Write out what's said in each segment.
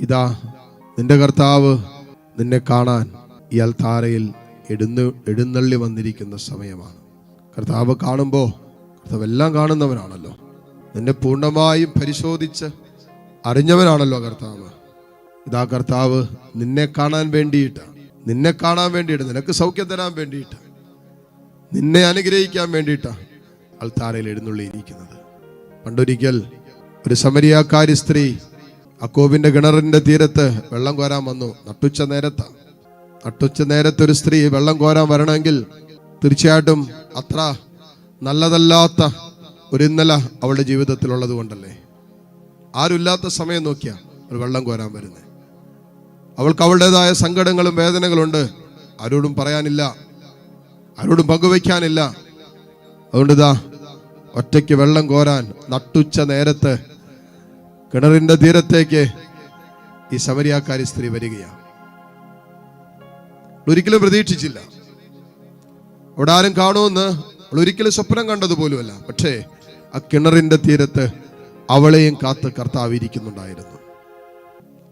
ഇതാ നിന്റെ കർത്താവ് നിന്നെ കാണാൻ ഈ അൽത്താരയിൽ എഴുന്ന എഴുന്നള്ളി വന്നിരിക്കുന്ന സമയമാണ്. കർത്താവ് കാണുമ്പോൾ കർത്താവ് എല്ലാം കാണുന്നവനാണല്ലോ. നിന്നെ പൂർണമായും പരിശോധിച്ച് അറിഞ്ഞവനാണല്ലോ കർത്താവ്. ഇതാ കർത്താവ് നിന്നെ കാണാൻ വേണ്ടിയിട്ട് നിന്നെ കാണാൻ വേണ്ടിയിട്ട് നിനക്ക് സൗഖ്യം തരാൻ വേണ്ടിയിട്ട് നിന്നെ അനുഗ്രഹിക്കാൻ വേണ്ടിയിട്ട് അൾത്താരയിൽ എഴുന്നള്ളിയിരിക്കുന്നത്. പണ്ടൊരിക്കൽ ഒരു സമരിയാക്കാരി സ്ത്രീ അക്കോബിന്റെ കിണറിന്റെ തീരത്ത് വെള്ളം കോരാൻ വന്നു. നട്ടുച്ച നേരത്ത് നട്ടുച്ച നേരത്തെ ഒരു സ്ത്രീ വെള്ളം കോരാൻ വരണമെങ്കിൽ തീർച്ചയായിട്ടും അത്ര നല്ലതല്ലാത്ത ഒരു ഇന്നല അവളുടെ ജീവിതത്തിലുള്ളത് കൊണ്ടല്ലേ ആരുമില്ലാത്ത സമയം നോക്കിയാ ഒരു വെള്ളം കോരാൻ വരുന്നത് അവൾക്ക് അവളുടേതായ സങ്കടങ്ങളും വേദനകളുണ്ട്. ആരോടും പറയാനില്ല. ആരോടും പങ്കുവയ്ക്കാനില്ല. അതുകൊണ്ട് ഇതാ ഒറ്റയ്ക്ക് വെള്ളം കോരാൻ നട്ടുച്ച നേരത്ത് കിണറിന്റെ തീരത്തേക്ക് ഈ സമരിയാക്കാരി സ്ത്രീ വരികയാണ്. ഒരിക്കലും പ്രതീക്ഷിച്ചില്ല. അവിടെ ആരും കാണുമെന്ന് ഒരിക്കലും സ്വപ്നം കണ്ടതുപോലുമല്ല. പക്ഷേ ആ കിണറിന്റെ തീരത്ത് അവളെയും കാത്ത് കർത്താവ് ഇരിക്കുന്നുണ്ടായിരുന്നു.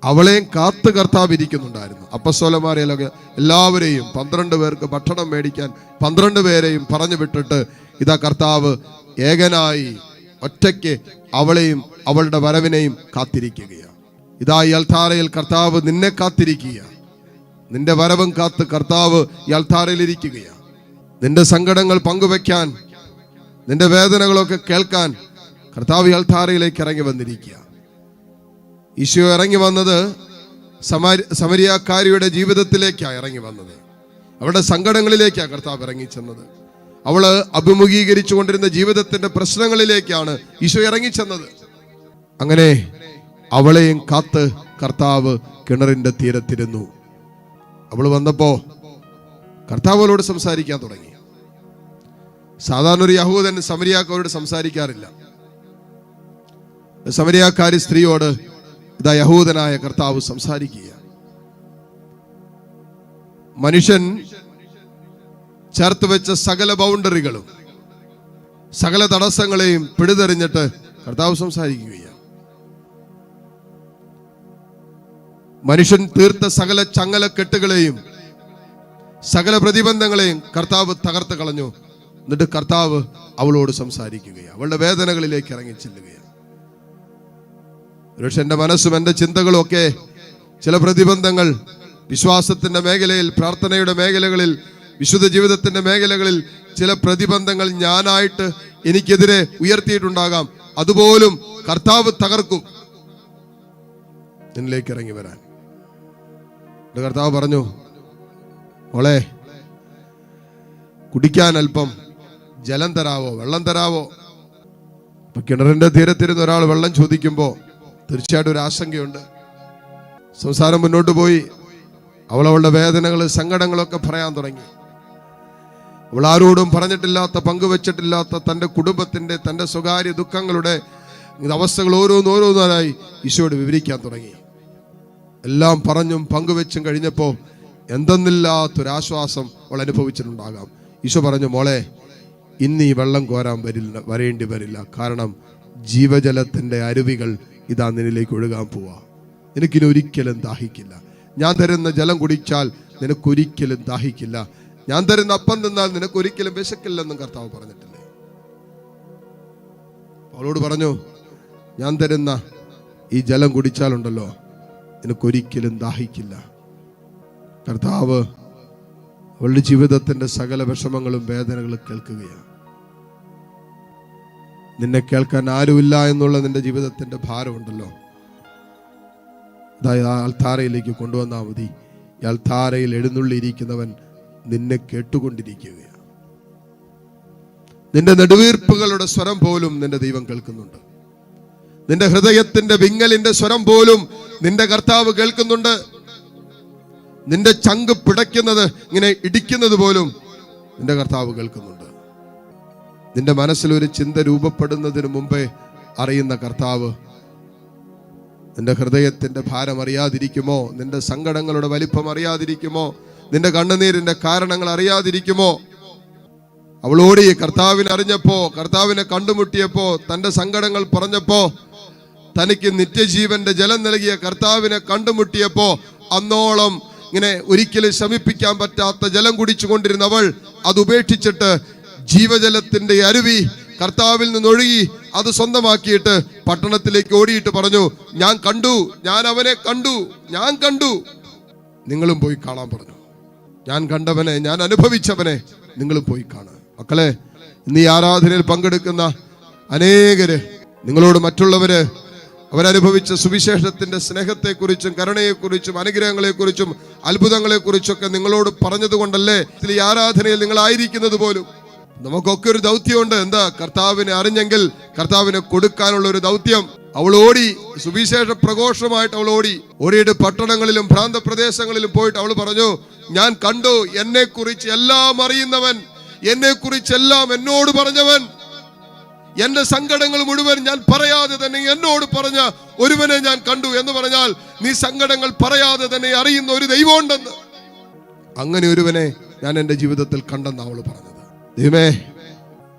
അവളെയും കാത്ത് കർത്താവ് ഇരിക്കുന്നുണ്ടായിരുന്നു. അപ്പസ്വലമാരെയൊക്കെ എല്ലാവരെയും പന്ത്രണ്ട് പേർക്ക് ഭക്ഷണം മേടിക്കാൻ പന്ത്രണ്ട് പേരെയും പറഞ്ഞു വിട്ടിട്ട് ഇതാ കർത്താവ് ഏകനായി ഒറ്റയ്ക്ക് അവളെയും അവളുടെ വരവിനെയും കാത്തിരിക്കുകയാണ് ഇതാ ഈ കർത്താവ് നിന്നെ കാത്തിരിക്കുക നിന്റെ വരവും കാത്ത് കർത്താവ് ഈ അൽത്താരയിൽ ഇരിക്കുകയാണ് നിന്റെ സങ്കടങ്ങൾ പങ്കുവെക്കാൻ നിന്റെ വേദനകളൊക്കെ കേൾക്കാൻ കർത്താവ് ഈ ഇറങ്ങി വന്നിരിക്കുക ഈശോ ഇറങ്ങി വന്നത് സമാരി സമരിയാക്കാരിയുടെ ജീവിതത്തിലേക്കാണ് ഇറങ്ങി വന്നത്. അവരുടെ സങ്കടങ്ങളിലേക്കാണ് കർത്താവ് ഇറങ്ങി ചെന്നത്. അവൾ അഭിമുഖീകരിച്ചു കൊണ്ടിരുന്ന ജീവിതത്തിന്റെ പ്രശ്നങ്ങളിലേക്കാണ് ഈശോ ഇറങ്ങിച്ചെന്നത്. അങ്ങനെ അവളെയും കാത്ത് കർത്താവ് കിണറിന്റെ തീരത്തിരുന്നു. അവൾ വന്നപ്പോ കർത്താവുകളോട് സംസാരിക്കാൻ തുടങ്ങി. സാധാരണ ഒരു യഹൂദൻ സമരിയാക്കാരോട് സംസാരിക്കാറില്ല. സമരിയാക്കാരി സ്ത്രീയോട് ഇതാ യഹൂദനായ കർത്താവ് സംസാരിക്കുക മനുഷ്യൻ ചേർത്ത് വെച്ച സകല ബൗണ്ടറികളും സകല തടസ്സങ്ങളെയും പിടിതെറിഞ്ഞിട്ട് കർത്താവ് സംസാരിക്കുകയാണ്. മനുഷ്യൻ തീർത്ത സകല ചങ്ങല കെട്ടുകളെയും സകല പ്രതിബന്ധങ്ങളെയും കർത്താവ് തകർത്ത് കളഞ്ഞു. എന്നിട്ട് കർത്താവ് അവളോട് സംസാരിക്കുകയാണ്. അവളുടെ വേദനകളിലേക്ക് ഇറങ്ങി ചെല്ലുകയാണ്. ഒരുപക്ഷെ എന്റെ മനസ്സും എന്റെ ചിന്തകളും ഒക്കെ ചില പ്രതിബന്ധങ്ങൾ വിശ്വാസത്തിന്റെ മേഖലയിൽ പ്രാർത്ഥനയുടെ മേഖലകളിൽ വിശുദ്ധ ജീവിതത്തിന്റെ മേഖലകളിൽ ചില പ്രതിബന്ധങ്ങൾ ഞാനായിട്ട് എനിക്കെതിരെ ഉയർത്തിയിട്ടുണ്ടാകാം. അതുപോലും കർത്താവ് തകർക്കും. നിന്നിലേക്ക് ഇറങ്ങി വരാൻ. കർത്താവ് പറഞ്ഞു മോളെ കുടിക്കാൻ അല്പം ജലം തരാവോ? വെള്ളം തരാവോ? ഇപ്പൊ കിണറിന്റെ തീരത്തിരുന്ന് ഒരാൾ വെള്ളം ചോദിക്കുമ്പോൾ തീർച്ചയായിട്ടും ഒരു ആശങ്കയുണ്ട്. സംസാരം മുന്നോട്ട് പോയി. അവളവളുടെ വേദനകൾ സങ്കടങ്ങളൊക്കെ പറയാൻ തുടങ്ങി. അവൾ ആരോടും പറഞ്ഞിട്ടില്ലാത്ത പങ്കുവച്ചിട്ടില്ലാത്ത തന്റെ കുടുംബത്തിന്റെ തന്റെ സ്വകാര്യ ദുഃഖങ്ങളുടെ അവസ്ഥകൾ ഓരോന്നോരോന്നായി ഈശോയോട് വിവരിക്കാൻ തുടങ്ങി. എല്ലാം പറഞ്ഞും പങ്കുവെച്ചും കഴിഞ്ഞപ്പോൾ എന്തെന്നില്ലാത്തൊരാശ്വാസം അവൾ അനുഭവിച്ചിട്ടുണ്ടാകാം. ഈശോ പറഞ്ഞു മോളെ ഇന്ന് വെള്ളം കോരാൻ വരില്ല വരേണ്ടി വരില്ല. കാരണം ജീവജലത്തിന്റെ അരുവികൾ ഇതാ നിന്നിലേക്ക് ഒഴുകാൻ പോവാ. നിനക്കിനി ഒരിക്കലും ദാഹിക്കില്ല. ഞാൻ തരുന്ന ജലം കുടിച്ചാൽ നിനക്കൊരിക്കലും ദാഹിക്കില്ല. ഞാൻ തരുന്ന അപ്പം തിന്നാൽ നിനക്ക് ഒരിക്കലും വിശക്കില്ലെന്നും കർത്താവ് പറഞ്ഞിട്ടില്ലേ? അവളോട് പറഞ്ഞു ഞാൻ തരുന്ന ഈ ജലം കുടിച്ചാലുണ്ടല്ലോ നിനക്കൊരിക്കലും ദാഹിക്കില്ല. കർത്താവ് അവളുടെ ജീവിതത്തിന്റെ സകല വിഷമങ്ങളും വേദനകളും കേൾക്കുകയാണ്. നിന്നെ കേൾക്കാൻ ആരുമില്ല എന്നുള്ള നിന്റെ ജീവിതത്തിന്റെ ഭാരമുണ്ടല്ലോ. അതായത് ആ അൽത്താരയിലേക്ക് കൊണ്ടുവന്നാൽ മതി. ഈ അൽത്താരയിൽ എഴുന്നള്ളിയിരിക്കുന്നവൻ നിന്നെ കേട്ടുകൊണ്ടിരിക്കുകയാണ്. നിന്റെ നെടുവീർപ്പുകളുടെ സ്വരം പോലും നിന്റെ ദൈവം കേൾക്കുന്നുണ്ട്. നിന്റെ ഹൃദയത്തിന്റെ വിങ്ങലിന്റെ സ്വരം പോലും നിന്റെ കർത്താവ് കേൾക്കുന്നുണ്ട്. നിന്റെ ചങ്ക് പിടയ്ക്കുന്നത് ഇങ്ങനെ ഇടിക്കുന്നത് പോലും നിന്റെ കർത്താവ് കേൾക്കുന്നുണ്ട്. നിന്റെ മനസ്സിൽ ഒരു ചിന്ത രൂപപ്പെടുന്നതിന് മുമ്പേ അറിയുന്ന കർത്താവ് നിന്റെ ഹൃദയത്തിന്റെ ഭാരം അറിയാതിരിക്കുമോ? നിന്റെ സങ്കടങ്ങളുടെ വലിപ്പം അറിയാതിരിക്കുമോ? നിന്റെ കണ്ണുനീരിന്റെ കാരണങ്ങൾ അറിയാതിരിക്കുമോ? അവളോട് കർത്താവിനെ അറിഞ്ഞപ്പോ കർത്താവിനെ കണ്ടുമുട്ടിയപ്പോ തന്റെ സങ്കടങ്ങൾ പറഞ്ഞപ്പോ തനിക്ക് നിത്യജീവന്റെ ജലം നൽകിയ കർത്താവിനെ കണ്ടുമുട്ടിയപ്പോ അന്നോളം ഇങ്ങനെ ഒരിക്കലും ശമിപ്പിക്കാൻ പറ്റാത്ത ജലം കുടിച്ചുകൊണ്ടിരുന്നവൾ അത് ഉപേക്ഷിച്ചിട്ട് ജീവജലത്തിന്റെ അരുവി കർത്താവിൽ നിന്ന് ഒഴുകി അത് സ്വന്തമാക്കിയിട്ട് പട്ടണത്തിലേക്ക് ഓടിയിട്ട് പറഞ്ഞു ഞാൻ കണ്ടു ഞാൻ അവനെ കണ്ടു ഞാൻ കണ്ടു. നിങ്ങളും പോയി കാണാൻ പറഞ്ഞു. ഞാൻ കണ്ടവനെ ഞാൻ അനുഭവിച്ചവനെ നിങ്ങൾ പോയി കാണുക മക്കളെ ഇന്ന് ഈ ആരാധനയിൽ പങ്കെടുക്കുന്ന അനേകര് നിങ്ങളോട് മറ്റുള്ളവര് അവരനുഭവിച്ച സുവിശേഷത്തിന്റെ സ്നേഹത്തെക്കുറിച്ചും കരുണയെക്കുറിച്ചും അനുഗ്രഹങ്ങളെക്കുറിച്ചും അത്ഭുതങ്ങളെക്കുറിച്ചൊക്കെ നിങ്ങളോട് പറഞ്ഞതുകൊണ്ടല്ലേ ഈ ആരാധനയിൽ നിങ്ങളായിരിക്കുന്നത് പോലും. നമുക്കൊക്കെ ഒരു ദൗത്യമുണ്ട്. എന്താ? കർത്താവിനെ അറിഞ്ഞെങ്കിൽ കർത്താവിനെ കൊടുക്കാനുള്ള ഒരു ദൗത്യം. അവൾ ഓടി സുവിശേഷ പ്രഘോഷമായിട്ട് അവൾ ഓടി. ഓടിയിട്ട് പട്ടണങ്ങളിലും ഭ്രാന്ത പ്രദേശങ്ങളിലും പോയിട്ട് അവൾ പറഞ്ഞു ഞാൻ കണ്ടു എന്നെ കുറിച്ച് എല്ലാം അറിയുന്നവൻ എന്നെ കുറിച്ചെല്ലാം എന്നോട് പറഞ്ഞവൻ. എന്റെ സങ്കടങ്ങൾ മുഴുവൻ ഞാൻ പറയാതെ തന്നെ എന്നോട് പറഞ്ഞ ഒരുവനെ ഞാൻ കണ്ടു എന്ന് പറഞ്ഞാൽ നീ സങ്കടങ്ങൾ പറയാതെ തന്നെ അറിയുന്ന ഒരു ദൈവമുണ്ടെന്ന്. അങ്ങനെ ഒരുവനെ ഞാൻ എന്റെ ജീവിതത്തിൽ കണ്ടെന്ന് അവൾ പറഞ്ഞത്. ദൈവമേ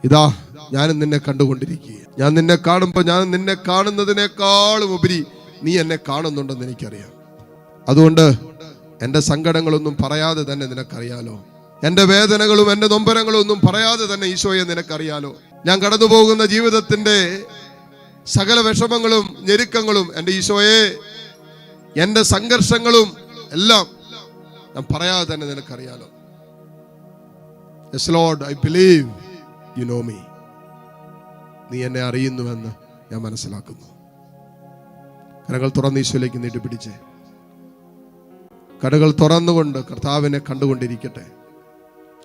ഇതാ ഞാനും നിന്നെ കണ്ടുകൊണ്ടിരിക്കുക ഞാൻ നിന്നെ കാണുമ്പോൾ ഞാൻ നിന്നെ കാണുന്നതിനേക്കാളും ഉപരി നീ എന്നെ കാണുന്നുണ്ടെന്ന് എനിക്കറിയാം. അതുകൊണ്ട് എന്റെ സങ്കടങ്ങളൊന്നും പറയാതെ തന്നെ നിനക്കറിയാലോ. എന്റെ വേദനകളും എന്റെ നൊമ്പരങ്ങളും ഒന്നും പറയാതെ തന്നെ ഈശോയെ നിനക്കറിയാലോ. ഞാൻ കടന്നു പോകുന്ന ജീവിതത്തിന്റെ സകല വിഷമങ്ങളും ഞെരുക്കങ്ങളും എന്റെ ഈശോയെ എന്റെ സംഘർഷങ്ങളും എല്ലാം ഞാൻ പറയാതെ തന്നെ നിനക്കറിയാലോ. Yes lord I believe you know me നീ എന്നെ അറിയുന്നുവെന്ന് ഞാൻ മനസ്സിലാക്കുന്നു. കരകൾ തുറന്ന് ഈശോയിലേക്ക് നീട്ടി പിടിച്ചേ. കടകൾ തുറന്നുകൊണ്ട് കർത്താവിനെ കണ്ടുകൊണ്ടിരിക്കട്ടെ.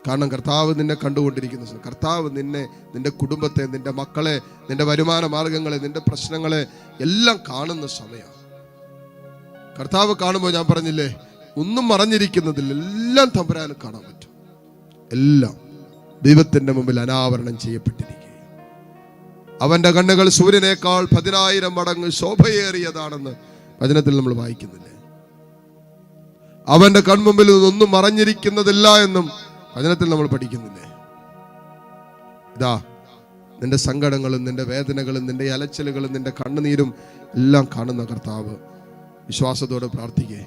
കാരണം കർത്താവ് നിന്നെ കണ്ടുകൊണ്ടിരിക്കുന്ന കർത്താവ് നിന്നെ നിന്റെ കുടുംബത്തെ നിന്റെ മക്കളെ നിന്റെ വരുമാന മാർഗങ്ങളെ നിന്റെ പ്രശ്നങ്ങളെ എല്ലാം കാണുന്ന സമയമാണ്. കർത്താവ് കാണുമ്പോൾ ഞാൻ പറഞ്ഞില്ലേ ഒന്നും മറഞ്ഞിരിക്കുന്നതിൽ എല്ലാം തമ്പുരാനും കാണാൻ പറ്റും. എല്ലാം ദൈവത്തിന്റെ മുമ്പിൽ അനാവരണം ചെയ്യപ്പെട്ടിരിക്കുക അവന്റെ കണ്ണുകൾ സൂര്യനേക്കാൾ പതിനായിരം മടങ്ങ് ശോഭയേറിയതാണെന്ന് വചനത്തിൽ നമ്മൾ വായിക്കുന്നില്ലേ? അവന്റെ കൺമുമ്പിൽ ഒന്നും മറഞ്ഞിരിക്കുന്നതില്ല എന്നും വചനത്തിൽ നമ്മൾ പഠിക്കുന്നില്ലേ? ഇതാ നിന്റെ സങ്കടങ്ങളും നിന്റെ വേദനകളും നിന്റെ അലച്ചിലുകളും നിന്റെ കണ്ണുനീരും എല്ലാം കാണുന്ന കർത്താവ്. വിശ്വാസത്തോടെ പ്രാർത്ഥിക്കേ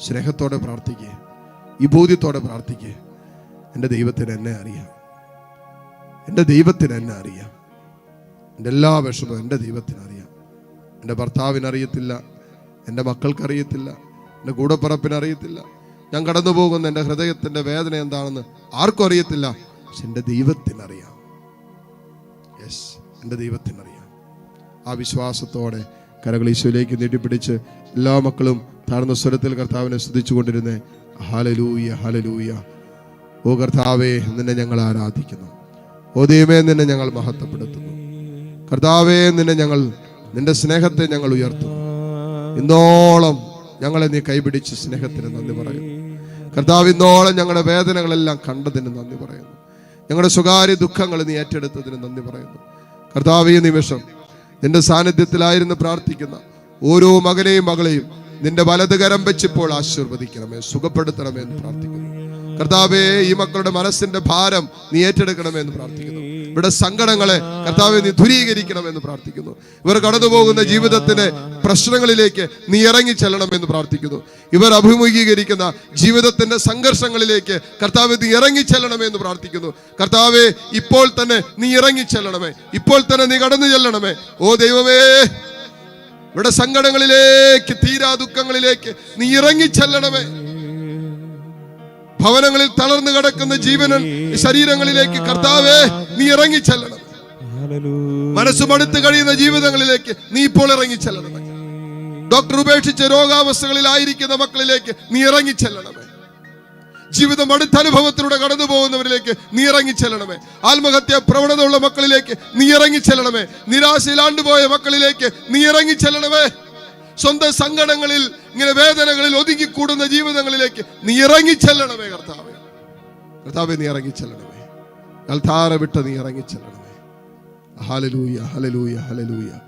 സ്നേഹത്തോടെ പ്രാർത്ഥിക്കേ ബോധ്യത്തോടെ പ്രാർത്ഥിക്കേ. എന്റെ ദൈവത്തിന് എന്നെ അറിയാം. എന്റെ ദൈവത്തിന് എന്നെ അറിയാം. എന്റെ എല്ലാ വിഷമവും എന്റെ ദൈവത്തിനറിയാം. എന്റെ ഭർത്താവിനറിയത്തില്ല എന്റെ മക്കൾക്കറിയത്തില്ല എന്റെ കൂടപ്പിറപ്പിനറിയത്തില്ല. ഞാൻ കടന്നു പോകുന്ന എന്റെ ഹൃദയത്തിന്റെ വേദന എന്താണെന്ന് ആർക്കും അറിയത്തില്ല പക്ഷെ എന്റെ ദൈവത്തിനറിയാം. യെസ് എന്റെ ദൈവത്തിനറിയാം. ആ വിശ്വാസത്തോടെ കരകൾ ഈശോയിലേക്ക് നീട്ടിപ്പിടിച്ച് എല്ലാ മക്കളും താഴ്ന്ന സ്വരത്തിൽ കർത്താവിനെ ശ്രദ്ധിച്ചു കൊണ്ടിരുന്നേ ഹലലൂയ ഹലലൂയ ഓ കർത്താവേ നിന്നെ ഞങ്ങൾ ആരാധിക്കുന്നു. ഓ ദൈവമേ നിന്നെ ഞങ്ങൾ മഹത്വപ്പെടുത്തുന്നു. കർത്താവേ നിന്നെ ഞങ്ങൾ നിന്റെ സ്നേഹത്തെ ഞങ്ങൾ ഉയർത്തും. ഇന്നോളം ഞങ്ങളെ നീ കൈപിടിച്ച് സ്നേഹത്തിന് നന്ദി പറയുന്നു കർത്താവ് ഇന്നോളം ഞങ്ങളുടെ വേദനകളെല്ലാം കണ്ടതിന് നന്ദി പറയുന്നു. ഞങ്ങളുടെ സ്വകാര്യ ദുഃഖങ്ങൾ നീ ഏറ്റെടുത്തതിന് നന്ദി പറയുന്നു. കർത്താവ് ഈ നിമിഷം നിന്റെ സാന്നിധ്യത്തിലായിരുന്നു പ്രാർത്ഥിക്കുന്ന ഓരോ മകനെയും മകളെയും നിന്റെ വലത് കരം വെച്ചിപ്പോൾ ആശീർവദിക്കണമേ സുഖപ്പെടുത്തണമേ എന്ന് പ്രാർത്ഥിക്കുന്നു. കർത്താവേ ഈ മക്കളുടെ മനസ്സിന്റെ ഭാരം നീ ഏറ്റെടുക്കണമേ എന്ന് പ്രാർത്ഥിക്കുന്നു. ഇവിടെ സങ്കടങ്ങളെ കർത്താവ് നീ ദൂരീകരിക്കണമെന്ന് പ്രാർത്ഥിക്കുന്നു. ഇവർ കടന്നുപോകുന്ന പോകുന്ന ജീവിതത്തിന്റെ പ്രശ്നങ്ങളിലേക്ക് നീ ഇറങ്ങി ചെല്ലണമെന്ന് പ്രാർത്ഥിക്കുന്നു. ഇവർ അഭിമുഖീകരിക്കുന്ന ജീവിതത്തിന്റെ സംഘർഷങ്ങളിലേക്ക് കർത്താവ് നീ ഇറങ്ങി ചെല്ലണമെന്ന് പ്രാർത്ഥിക്കുന്നു. കർത്താവെ ഇപ്പോൾ തന്നെ നീ ഇറങ്ങി ചെല്ലണമേ. ഇപ്പോൾ തന്നെ നീ കടന്നു ചെല്ലണമേ. ഓ ദൈവമേ ഇവിടെ സങ്കടങ്ങളിലേക്ക് തീരാ ദുഃഖങ്ങളിലേക്ക് നീ ഇറങ്ങി ചെല്ലണമേ. ഭവനങ്ങളിൽ തളർന്നു കിടക്കുന്ന ജീവനൻ ശരീരങ്ങളിലേക്ക് കർത്താവേ നീ ഇറങ്ങി ചെല്ലണം മനസ്സ് മടുത്ത് കഴിയുന്ന ജീവിതങ്ങളിലേക്ക് നീ ഇപ്പോൾ ഇറങ്ങി ചെല്ലണമേ ഡോക്ടർ ഉപേക്ഷിച്ച രോഗാവസ്ഥകളിലായിരിക്കുന്ന മക്കളിലേക്ക് നീ ഇറങ്ങി ചെല്ലണമേ ജീവിതം അടുത്ത അനുഭവത്തിലൂടെ കടന്നു പോകുന്നവരിലേക്ക് നീ ഇറങ്ങി ചെല്ലണമേ ആത്മഹത്യ പ്രവണത ഉള്ള മക്കളിലേക്ക് നീ ഇറങ്ങി ചെല്ലണമേ നിരാശയിൽ ആണ്ടുപോയ മക്കളിലേക്ക് നീ ഇറങ്ങി ചെല്ലണമേ സ്വന്തം സങ്കടങ്ങളിൽ ഇങ്ങനെ വേദനകളിൽ ഒതുങ്ങിക്കൂടുന്ന ജീവിതങ്ങളിലേക്ക് നീ ഇറങ്ങിച്ചെല്ലണമേ കർത്താവെ. കർത്താവേ നീ ഇറങ്ങിച്ചെല്ലണമേ. കൽത്താറ വിട്ട് നീ ഇറങ്ങിച്ചെല്ലണമേ. ഹലലൂയ ഹലലൂയ ഹലലൂയ ഹലലൂയ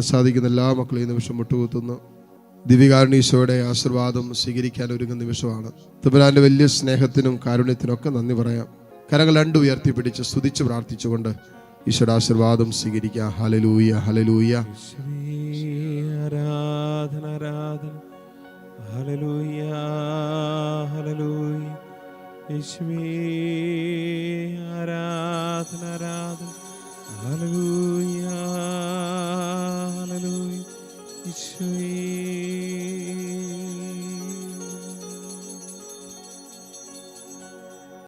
സാധിക്കുന്ന എല്ലാ മക്കളെയും നിമിഷം മുട്ടുകുത്തുന്നു ദിവികാരണീശോയുടെ ആശീർവാദം സ്വീകരിക്കാൻ ഒരുങ്ങുന്ന നിമിഷമാണ്. തുബരാന്റെ വലിയ സ്നേഹത്തിനും കാരുണ്യത്തിനും ഒക്കെ നന്ദി പറയാം. കരങ്ങൾ രണ്ടു ഉയർത്തി പിടിച്ച് സ്തുതിച്ച് പ്രാർത്ഥിച്ചുകൊണ്ട് ഈശ്വരാശീർവാദം ആശീർവാദം സ്വീകരിക്കുക ഹലലൂയ ഹലലൂയ ആരാധന ആരാധന. ഹലലൂയ ഹലലൂയ ആരാധന ആരാധന. ഹല്ലേലൂയ.